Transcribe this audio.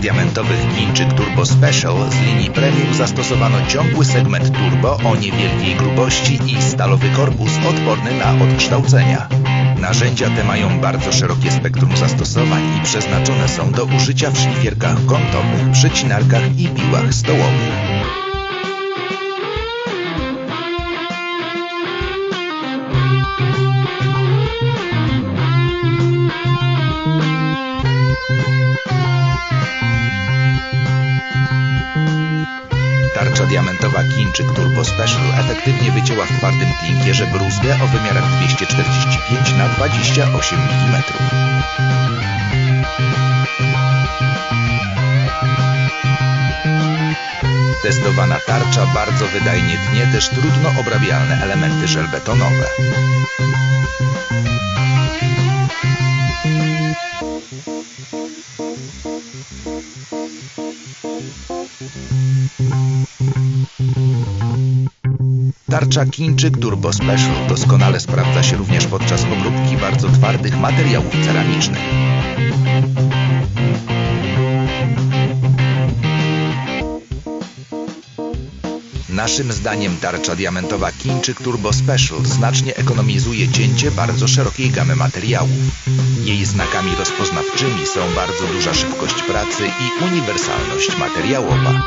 diamentowych Chińczyk Turbo Special z linii Premium zastosowano ciągły segment turbo o niewielkiej grubości i stalowy korpus odporny na odkształcenia. Narzędzia te mają bardzo szerokie spektrum zastosowań i przeznaczone są do użycia w szlifierkach kątowych, przecinarkach i piłach stołowych. Tarcza diamentowa Chińczyk Turbo Special efektywnie wycięła w twardym klinkierze bruzgę o wymiarach 245 na 28 mm. Testowana tarcza bardzo wydajnie tnie też trudno obrabialne elementy żelbetonowe. Tarcza Chińczyk Turbo Special doskonale sprawdza się również podczas obróbki bardzo twardych materiałów ceramicznych. Naszym zdaniem tarcza diamentowa Chińczyk Turbo Special znacznie ekonomizuje cięcie bardzo szerokiej gamy materiałów. Jej znakami rozpoznawczymi są bardzo duża szybkość pracy i uniwersalność materiałowa.